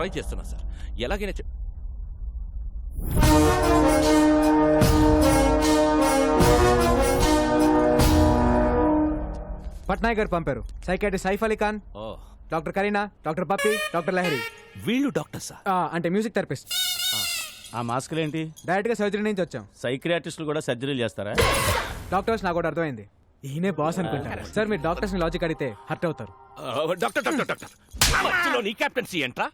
Try చేస్తున్నా sir. ఎలాగైనా పట్నాయక్ గారు పంపారు. సైకాట్రిస్ట్ సైఫ్ అలీ ఖాన్ ఓ. Doctor Kareena doctor Pappi doctor Lahari. వీళ్ళు డాక్టర్ సార్. ఆ, అంటే మ్యూజిక్ థెరపిస్ట్. ఆ. మాస్కులు ఏంటి? డైరెక్ట్గా సర్జరీ నుంచి వచ్చాం. సైక్రియాటిస్టులు కూడా సర్జరీలు చేస్తారా? డాక్టర్స్ నాకు ఒకటి అర్థమైంది. ఈయనే బాస్ అనుకుంటారు సార్ మీరు డాక్టర్స్ని లాజిక్ అడిగితే హర్ట్ అవుతారు. Doctor doctor doctor. మధ్యలో నీ కెప్టెన్సీ ఏంట్రా?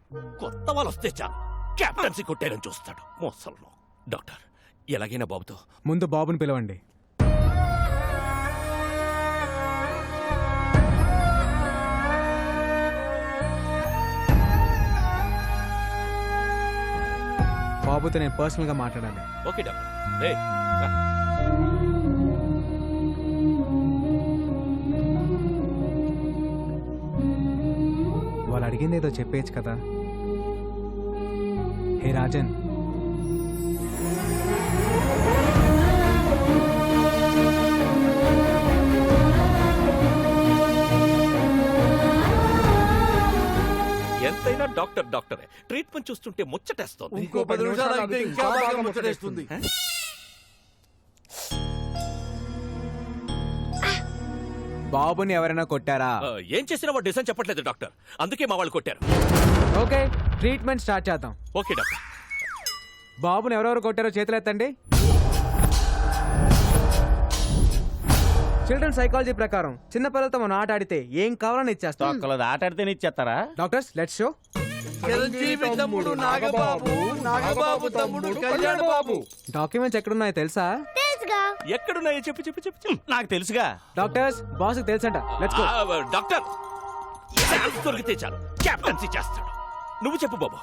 కొత్త వాళ్ళు వస్తే చాలు. కెప్టెన్సీ కొట్టేయడం చూస్తాడు మోసల్లో డాక్టర్ ఎలాగైనా బాబుతో. ముందు బాబుని పిలవండి. బాబుతో నేను పర్సనల్గా మాట్లాడాలి. Okay doctor. ఏదో చెప్పేయచ్చు కదా. హే రాజన్. ఎంతైనా డాక్టర్ డాక్టరే. ట్రీట్మెంట్ చూస్తుంటే ముచ్చటేస్తోంది. ఇంకో పది నిమిషాలు ఇంకా బాగా ముచ్చటేస్తుంది. బాబుని ఎవరైనా కొట్టారా? ఏం చేసినా వాడు డిజైన్ చెప్పట్లేదు డాక్టర్. అందుకే మా వాళ్ళు కొట్టారు. ఓకే ట్రీట్మెంట్ స్టార్ట్ చేద్దాం. Okay doctor. బాబుని ఎవరెవరు కొట్టారో చేతులు ఎత్తండి చిల్డ్రన్ సైకాలజీ ప్రకారం చిన్న పిల్లలతో మనం ఆట ఆడితే ఏం కావాలని ఇచ్చేస్తాం? తొక్కలది ఆట ఆడితేనే ఇచ్చేస్తారా? డాక్టర్స్ లెట్స్ షో చిరంజీవి తమ్ముడు నాగబాబు నాగబాబు తమ్ముడు కళ్యాణ్ బాబు. డాక్యుమెంట్స్ ఎక్కడున్నాయో తెలుసా? ఎక్కడున్నాయో చెప్పు చెప్పు చెప్పు చెప్పు. నాకు తెలుసుగా. డాక్టర్స్ బాస్ తెలుసంట. లెట్స్ గో డాక్టర్ ఛాన్స్ దొరికితే చాలు. కెప్టెన్సీ చేస్తాడు. నువ్వు చెప్పు బాబు.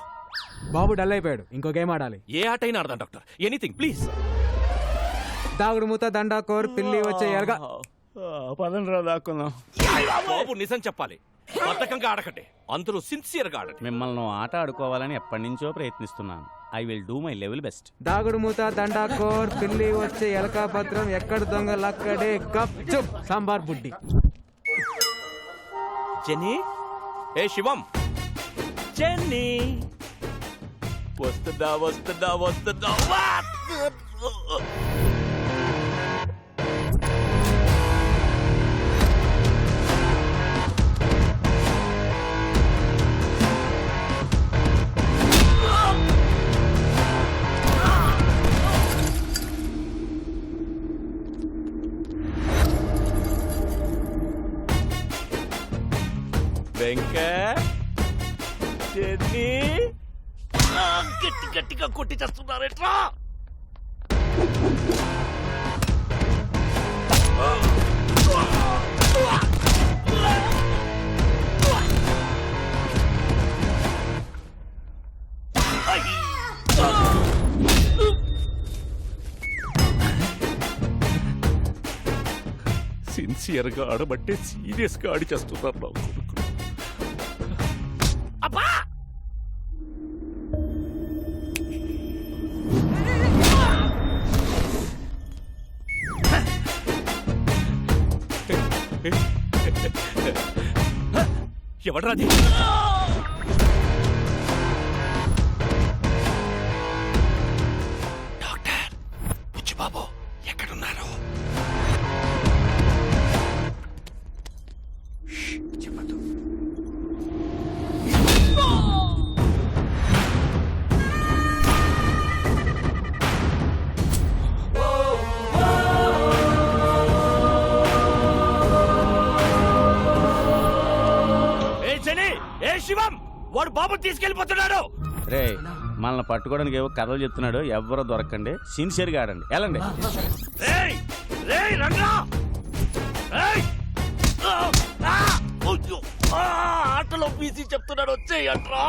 బాబు డల్ అయిపోయాడు. ఇంకో గేమ్ ఆడాలి. ఏ ఆట అయినా ఆడదాం డాక్టర్. Anything please. దాగుడు మూత దండా కోర్ పిల్లి వచ్చే ఎరగా. పదండి రా దాక్కుందాం బాబు నిజం చెప్పాలి. బద్ధకంగా ఆడకండి. అందరూ సిన్సియర్గా ఆడండి. మిమ్మల్ని ఆట ఆడుకోవాలని ఎప్పటి నుంచో ప్రయత్నిస్తున్నాను. I will do my level best. దాగుడు మూత దండా కోర్ పిల్లి వచ్చే ఎలక భద్రం ఎక్కడ దొంగ లక్కడే గప్ చుప్ సాంబార్ బుడ్డి. జెన్నీ? ఏ శివం? జెన్నీ. వస్తుందా వస్తుందా వస్తుందా? సిన్సియర్గా ఆడబట్టే సీరియస్గా ఆడి చేస్తున్నారు నా కొడుకులు అబ్బా! ఎవడ్రాది తీసుకెళ్ళిపోతున్నాడు రే మనల్ని పట్టుకోవడానికి ఏవో కథలు చెప్తున్నాడు ఎవరో దొరకండి సిన్సియర్గా ఆడండి వెళ్ళండి రేయ్ రేయ్ రండ్రా రేయ్ ఆ! ఆ! అయ్యో! ఆ! ఆటలో బీసీ చెప్తున్నాడు వచ్చేయంట్రా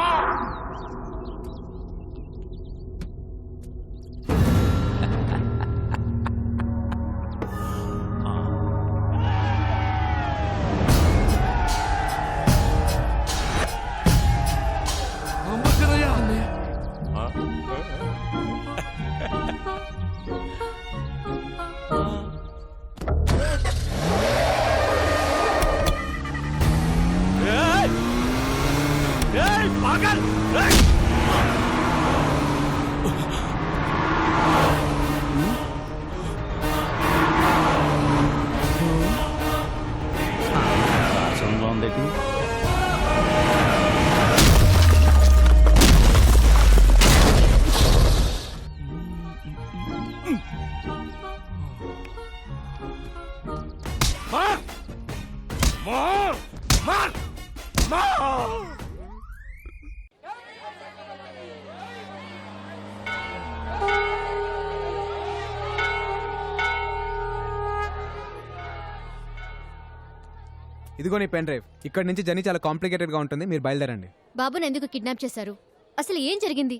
ఇదిగో నీ పెన్ డ్రైవ్. ఇక్కడ నుంచి జర్నీ చాలా కాంప్లికేటెడ్గా ఉంటుంది. మీరు బయలుదేరండి. బాబుని ఎందుకు కిడ్నాప్ చేశారు? అసలు ఏం జరిగింది?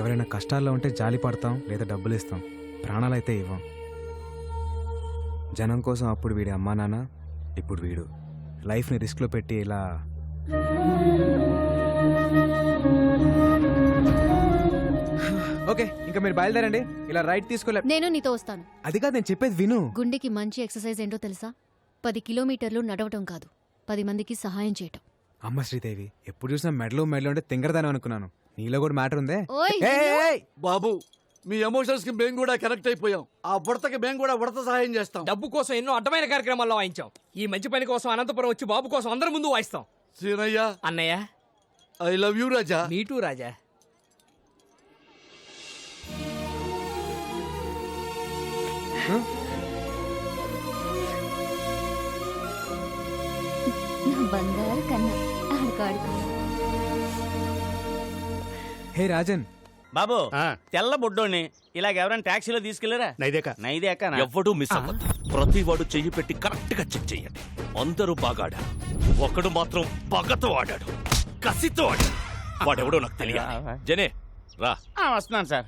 ఎవరైనా కష్టాల్లో ఉంటే జాలి పడతాం లేదా డబ్బులు ఇస్తాం. ప్రాణాలు అయితే ఇవ్వం. జనం కోసం అప్పుడు వీడి అమ్మా నాన్న ఇప్పుడు వీడు. లైఫ్ని రిస్క్లో పెట్టి ఇలా ఓకే ఇంకా మీరు బయలుదేరండి. ఇలా రైట్ తీసుకోలే నేను నీతో వస్తాను. అది కాదు నేను చెప్పేది విను. గుండెకి మంచి ఎక్సర్సైజ్ ఏంటో తెలుసా? పది కిలోమీటర్లు నడవటం కాదు. పది మందికి సహాయం చేయటం. అమ్మ శ్రీదేవి ఎప్పుడు చూసినా మెడలో మెడలో ఉంటే తింగరదాని అనుకున్నాను. నీలో కూడా మ్యాటర్ ఉందే? ఓయ్! బాబు మీ ఎమోషన్స్కి మేము కూడా కనెక్ట్ అయిపోయాం. ఆ బుడతకి మేము కూడా ఉడత సహాయం చేస్తాం. డబ్బు కోసం ఎన్నో అడ్డమైన కార్యక్రమాల్లో వాయించాం. ఈ మంచి పని కోసం అనంతపురం వచ్చి బాబు కోసం అందరి ముందు వాయిస్తాం. సీనయ్య. అన్నయ్య. I love you Raja me too Raja బంగారు కన్నా ఆడుకోడుకో హే రాజన్. బాబు తెల్ల బొడ్డోని ఇలాగ ఎవరైనా ట్యాక్సీలో తీసుకెళ్ళరా నైదేక. నైదేక ఎవ్వడూ మిస్ అవ్వద్దు. ప్రతి వాడు చెయ్యి పెట్టి కరెక్ట్గా చెక్ చేయండి. అందరూ బాగా ఆడారు ఒకడు మాత్రం పగతో ఆడాడు. కసితో ఆడాడు. వాడెవడో నాకు తెలియాలి. జనే రా. వస్తున్నాను సార్.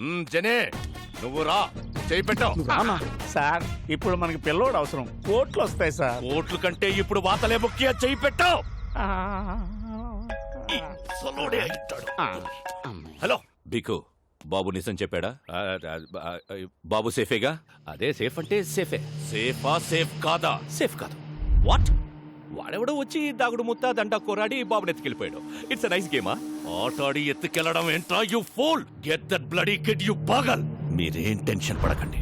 మ్, జనే నువ్వు రా. చెయ్యి పెట్టావు సార్ ఇప్పుడు మనకి పిల్లోడు అవసరం. కోట్లు వస్తాయి సార్. ఓట్ల కంటే ఇప్పుడు వాతలే ముఖ్య. చెయ్యి పెట్టావు. హలో. బికు బాబు నిజం చెప్పాడా? బాబు సేఫేగా? అదే సేఫ్ అంటే సేఫే. సేఫా సేఫ్ కాదా? సేఫ్ కాదు. వాట్? వాడెవడో వచ్చి దాగుడు ముత్త దండ కొరాడి బాబుని ఎత్తుకెళ్ళిపోయాడు. It's nice గేమా? ఆటాడి ఎత్తుకెళ్ళడం ఏంట్రా you fool? Get that bloody kid you బాగల్ మీరేం టెన్షన్ పడకండి.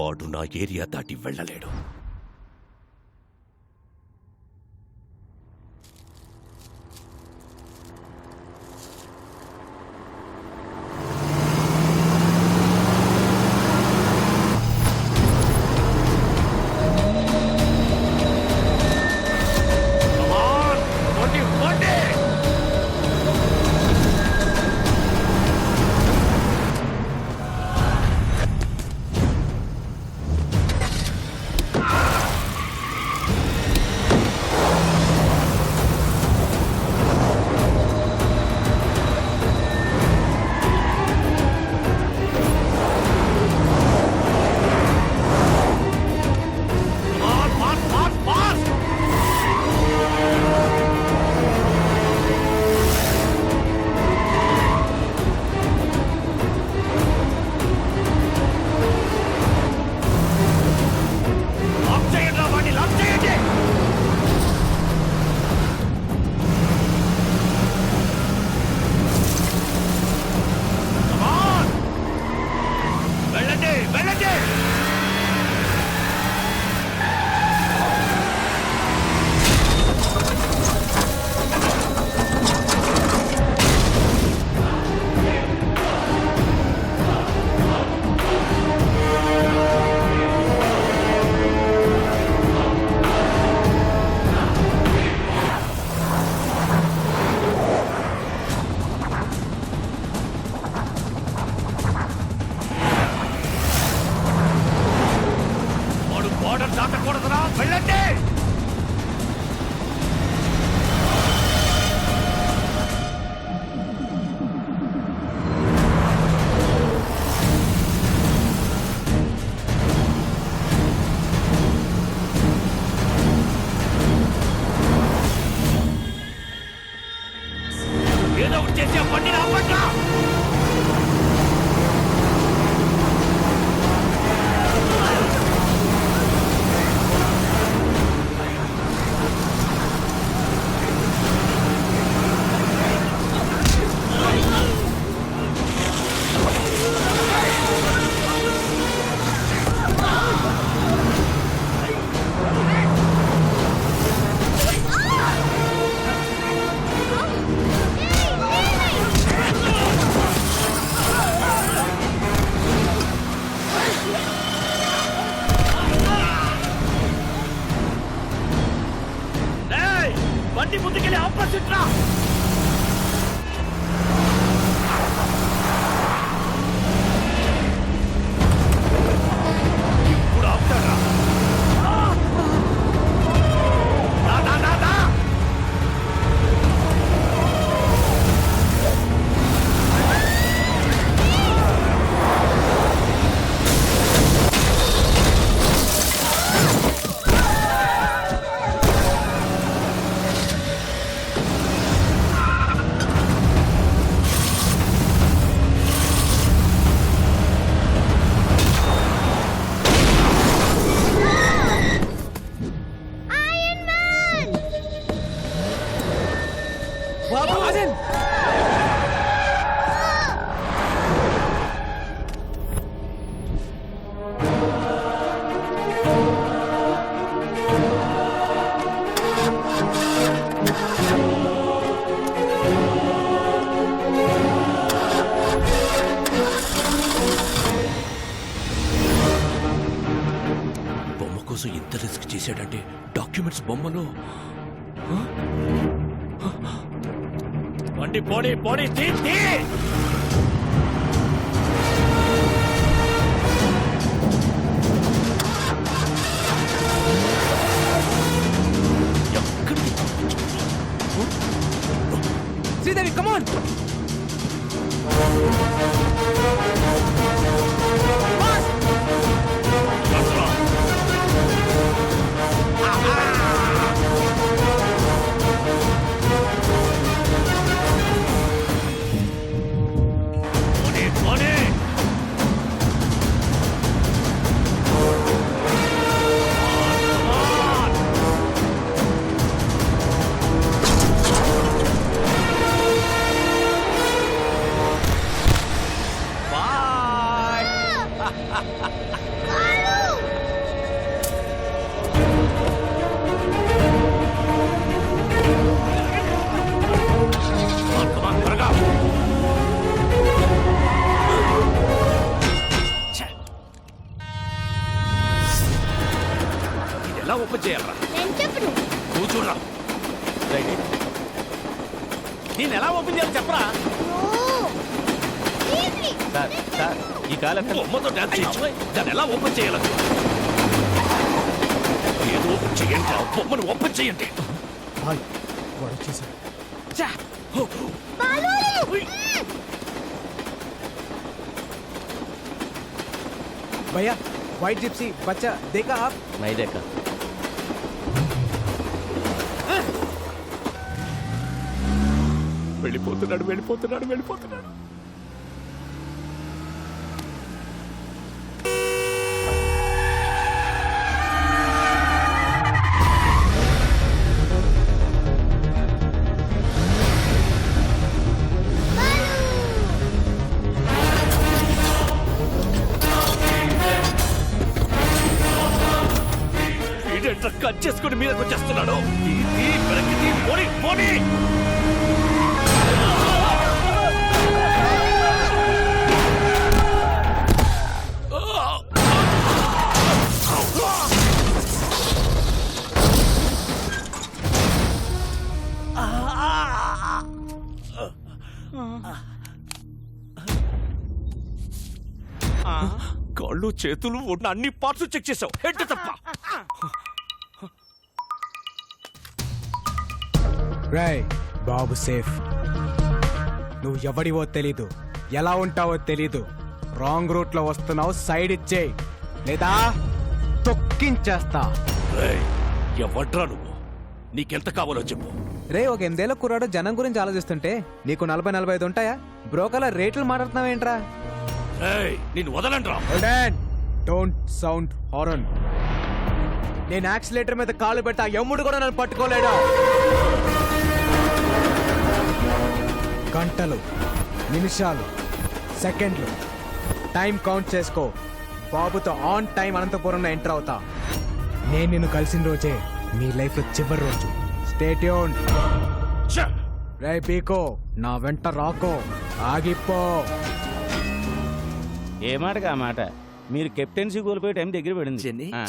వాడు నా ఏరియా దాటి వెళ్ళలేడు. ఆ? బండి పోనీ పోనీ తీ, శ్రీదేవి కమాన్ రైట్ నేను ఎలా ఓపెన్ చేయాలి చెప్పరా సార్ సార్ ఈ కాలు ఎక్కడ బొమ్మతో డాన్స్ చేయించు దాన్ని ఎలా ఓపెన్ చేయాలి ఏదో ఓపెన్ చేయండి ఆ బొమ్మను ఓపెన్ చేయండి వాడు వచ్చేసాడు ఛా! హో! ఉయ్! भैया व्हाइट जिप्सी बच्चा देखा आप మైదేక వెళ్ళిపోతున్నాడు వెళ్ళిపోతున్నాడు వెళ్ళిపోతున్నాడు కట్ చేసుకుని మీదకి వచ్చేస్తున్నాడు తీ, తీ, పోనీ, పోనీ. కాళ్ళు చేతులు ఉన్న అన్ని పార్ట్స్ చెక్ చేసావు. హెడ్ తప్ప? రాయ్ బాబు సేఫ్ నువ్వు ఎవడివో తెలీదు ఎలా ఉంటావో తెలీదు. రాంగ్ రూట్లో వస్తున్నావు సైడ్ ఇచ్చేయి. లేదా తొక్కించేస్తా. ఎవడ్రా నువ్వు? నీకెంత కావాలో చెప్పు. రే ఒక ఎనిమిదేళ్ళ కుర్రాడు జనం గురించి ఆలోచిస్తుంటే నీకు నలభై నలభై ఐదు ఉంటాయా? బ్రోకల రేట్లు మాట్లాడుతున్నావేంట్రా? రేయ్, నిన్ను వదలండ్రా. డోంట్ సౌండ్ హారన్ నేను యాక్సిలేటర్ మీద కాలు పెడతా ఎమ్ముడు కూడా నన్ను పట్టుకోలేడు? గంటలు నిమిషాలు సెకండ్లు. టైం కౌంట్ చేసుకో. బాబుతో ఆన్ టైం అనంతపురంలో ఎంటర్ అవుతా. నేను నిన్ను కలిసిన రోజే మీ లైఫ్లో చివరి రోజు. Stay tuned! రే పీకో. నా వెంట రాకో. ఆగిపో. ఏ మాటగా ఆ మాట? మీరు కెప్టెన్సీ కోల్పోయే టైం దగ్గర పడింది.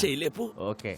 చేయలేపు. ఓకే.